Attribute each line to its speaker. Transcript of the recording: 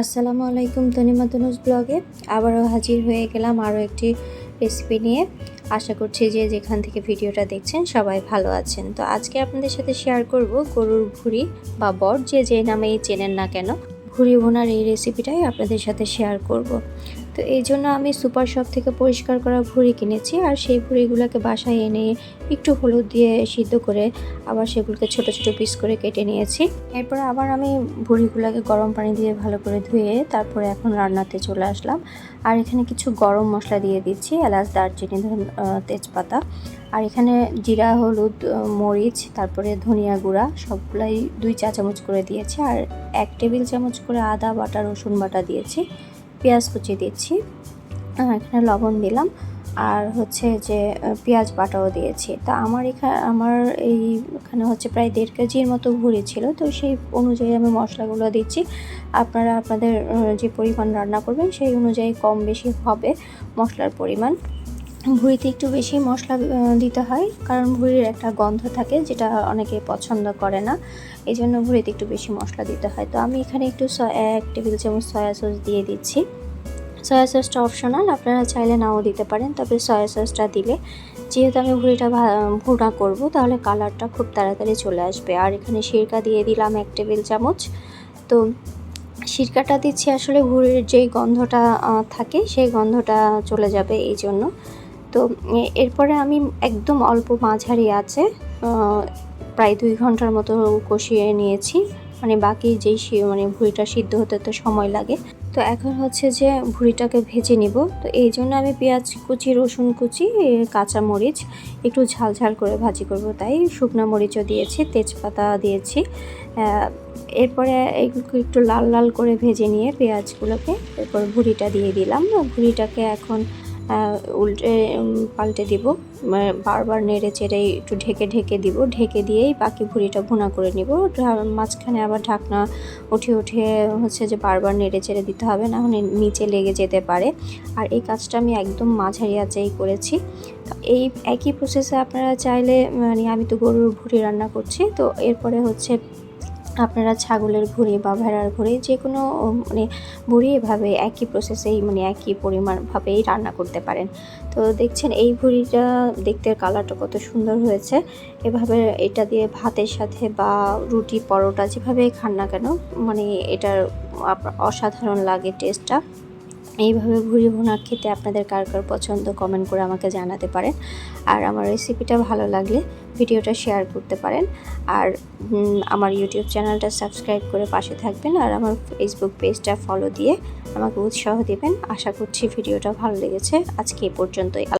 Speaker 1: আসসালামু আলাইকুম তনিমা তনুজ ব্লগে। আবারও হাজির হয়ে গেলাম আরও একটি রেসিপি নিয়ে। আশা করছি যে যেখান থেকে ভিডিওটা দেখছেন সবাই ভালো আছেন। তো আজকে আপনাদের সাথে শেয়ার করব গরুর ভুড়ি বা বট যে যে নামেই চেনেন না কেন। ভুড়ি ভোনার এই রেসিপিটাই আপনাদের সাথে শেয়ার করব। তো এই জন্য আমি সুপার শপ থেকে পরিষ্কার করা ভুড়ি কিনেছি আর সেই ভুড়িগুলোকে বাসায় এনে একটু হলুদ দিয়ে সিদ্ধ করে আবার সেগুলোকে ছোট ছোট পিস করে কেটে নিয়েছি। এরপর আবার আমি ভুড়িগুলোকে গরম পানি দিয়ে ভালো করে ধুয়ে তারপরে এখন রান্নাতে চলে আসলাম। আর এখানে কিছু গরম মশলা দিয়ে দিচ্ছি, এলাচ, দারচিনি তেজপাতা। আর এখানে জিরা, হলুদ মরিচ, তারপরে ধনিয়া গুঁড়া সবগুলাই দুই চা চামচ করে দিয়েছি। আর এক টেবিল চামচ করে আদা, বাটা, রসুন বাটা দিয়েছি। পেঁয়াজ কুচি দিচ্ছি। এখানে লবণ দিলাম। আর হচ্ছে যে পেঁয়াজ বাটাও দিয়েছি। তা আমার এখানে আমার এই এখানে হচ্ছে প্রায় দেড় কেজির মতো ভুড়ি ছিল। তো সেই অনুযায়ী আমি মশলাগুলো দিচ্ছি। আপনারা আপনাদের যে পরিমাণ রান্না করবেন, সেই অনুযায়ী কম বেশি হবে মশলার পরিমাণ। ভুড়িতে একটু বেশি মশলা দিতে হয়, কারণ ভুড়ির একটা গন্ধ থাকে যেটা অনেকে পছন্দ করে না। এই জন্য ভুড়িতে একটু বেশি মশলা দিতে হয়। তো আমি এখানে একটু এক টেবিল চামচ সয়া সস দিয়ে দিচ্ছি। সয়া সসটা অপশনাল আপনারা চাইলে নাও দিতে পারেন, তবে সয়া সসটা দিলে যেহেতু আমি ভুড়িটা ভা- ভুনা করব, তাহলে কালারটা খুব তাড়াতাড়ি চলে আসবে। আর এখানে সিরকা দিয়ে দিলাম এক টেবিল চামচ। তো সিরকাটা দিচ্ছি আসলে ভুড়ির যেই গন্ধটা থাকে, সেই গন্ধটা চলে যাবে এই জন্য তো এরপরে আমি একদম অল্প মাঝারি আছে প্রায় দুই ঘণ্টার মতো কষিয়ে নিয়েছি। মানে বাকি যেই মানে ভুঁড়িটা সিদ্ধ হতে তো সময় লাগে। তো এখন হচ্ছে যে ভুঁড়িটাকে ভেজে নিব। তো এই জন্য আমি পেঁয়াজ কুচি, রসুন কুচি কাঁচা মরিচ একটু ঝাল ঝাল করে ভাজি করব। তাই শুকনো মরিচও দিয়েছি, তেজপাতা দিয়েছি। এরপরে এইগুলোকে একটু লাল লাল করে ভেজে নিয়ে পেঁয়াজগুলোকে এরপর ভুঁড়িটা দিয়ে দিলাম। ভুঁড়িটাকে এখন উল্টে পাল্টে দিব। মানে বারবার নেড়ে চেড়ে একটু ঢেকে ঢেকে দিব। ঢেকে দিয়েই বাকি ভুড়িটা ভুনা করে নিব। মাঝখানে আবার ঢাকনা উঠে উঠে হচ্ছে যে বারবার নেড়ে চেড়ে দিতে হবে, না হলে নিচে লেগে যেতে পারে। আর এই কাজটা আমি একদম মাঝারি আঁচেই করেছি। এই একই প্রসেসে আপনারা চাইলে মানে আমি তো গরুর ভুড়ি রান্না করছি, তো এরপরে হচ্ছে আপনারা ছাগলের ভুঁড়ি বা ভেড়ার ভুঁড়ি যে কোনো মানে ভুঁড়ি এভাবে একই প্রসেসেই মানে একই পরিমাণভাবেই রান্না করতে পারেন। তো দেখছেন এই ভুঁড়িটা দেখতে কালারটা কত সুন্দর হয়েছে। এভাবে এটা দিয়ে ভাতের সাথে বা রুটি, পরোটা যেভাবে খান না কেন মানে এটার অসাধারণ লাগে টেস্টটা এইভাবে ঘুরি ভুনা খেতে আপনাদের কার কার পছন্দ কমেন্ট করে আমাকে জানাতে পারেন। আর আমার রেসিপিটা ভালো লাগলে ভিডিওটা শেয়ার করতে পারেন। আর আমার ইউটিউব চ্যানেলটা সাবস্ক্রাইব করে পাশে থাকবেন আর আমার ফেসবুক পেজটা ফলো দিয়ে আমাকে উৎসাহ দেবেন। আশা করছি ভিডিওটা ভালো লেগেছে। আজকে এ পর্যন্তই।